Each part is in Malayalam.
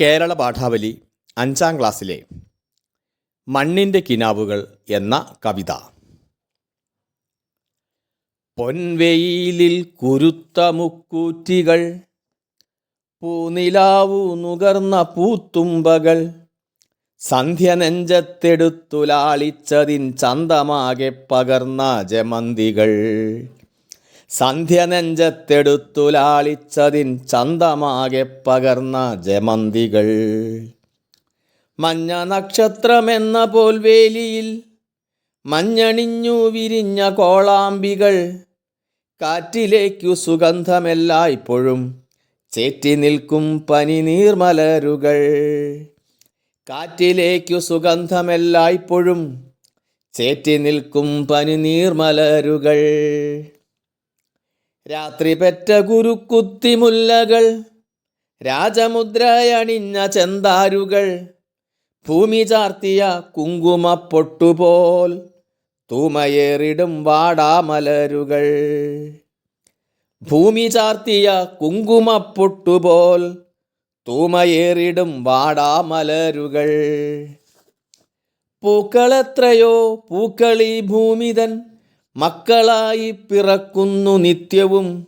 കേരള പാഠാവലി അഞ്ചാം ക്ലാസ്സിലെ മണ്ണിന്റെ കിനാവുകൾ എന്ന കവിത. പൊൻവെയിലിൽ കുരുത്ത മുക്കൂറ്റികൾ പൂനിലാവു നുകർന്ന പൂത്തുമ്പകൾ സന്ധ്യ നെഞ്ചത്തെടുത്തുലാളിച്ചതിൻ ചന്തമാകെ പകർന്ന ജമന്തികൾ. സന്ധ്യ നെഞ്ചത്തെടുത്തുലാളിച്ചതിൻ ചന്തമാകെ പകർന്ന ജമന്തികൾ. മഞ്ഞ നക്ഷത്രമെന്ന പോൽ വേലിയിൽ മഞ്ഞണിഞ്ഞു വിരിഞ്ഞ കോളാമ്പികൾ. കാറ്റിലേക്കു സുഗന്ധമെല്ലായ്പ്പോഴും ചേറ്റി നിൽക്കും പനി പനിനീർമലരുകൾ കാറ്റിലേക്കു സുഗന്ധമെല്ലായ്പ്പോഴും ചേറ്റി നിൽക്കും പനി പനിനീർമലരുകൾ രാത്രി പെറ്റ കുരുക്കുത്തിമുല്ലകൾ രാജമുദ്രയണിഞ്ഞ ചെന്താരുകൾ ഭൂമി ചാർത്തിയ കുങ്കുമപ്പൊട്ടുപോൽ തൂമയേറിടും വാടാമലരുകൾ. ഭൂമി ചാർത്തിയ കുങ്കുമപ്പൊട്ടുപോൽ തൂമയേറിടും വാടാമലരുകൾ. പൂക്കളെത്രയോ പൂക്കളി ഭൂമിതൻ മക്കളായി പിറക്കുന്നു നിത്യവും.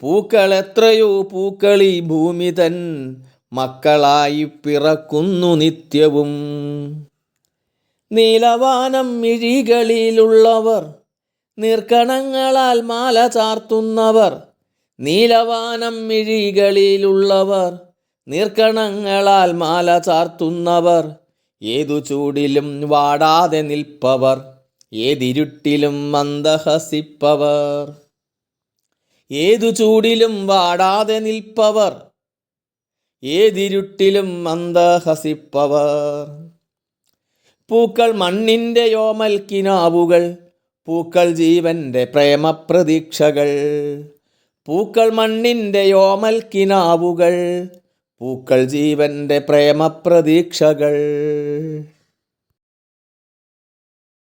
പൂക്കളെത്രയോ പൂക്കളി ഭൂമി തൻ മക്കളായി പിറക്കുന്നു നിത്യവും. നീലവാനം മിഴികളിലുള്ളവർ നീർക്കണങ്ങളാൽ മാല ചാർത്തുന്നവർ നീലവാനം മിഴികളിലുള്ളവർ നീർക്കണങ്ങളാൽ മാല ചാർത്തുന്നവർ ഏതു ചൂടിലും വാടാതെ നിൽപ്പവർ. ഏതിരുട്ടിലും മന്ദഹസിപ്പവർ ഏതു ചൂടിലും വാടാതെ നിൽപ്പവർ. ഏതിരുട്ടിലും മന്ദഹസിപ്പവർ പൂക്കൾ മണ്ണിന്റെ യോമൽ കിനാവുകൾ പൂക്കൾ ജീവന്റെ പ്രേമപ്രതീക്ഷകൾ. പൂക്കൾ മണ്ണിന്റെ യോമൽ കിനാവുകൾ പൂക്കൾ ജീവന്റെ പ്രേമപ്രതീക്ഷകൾ.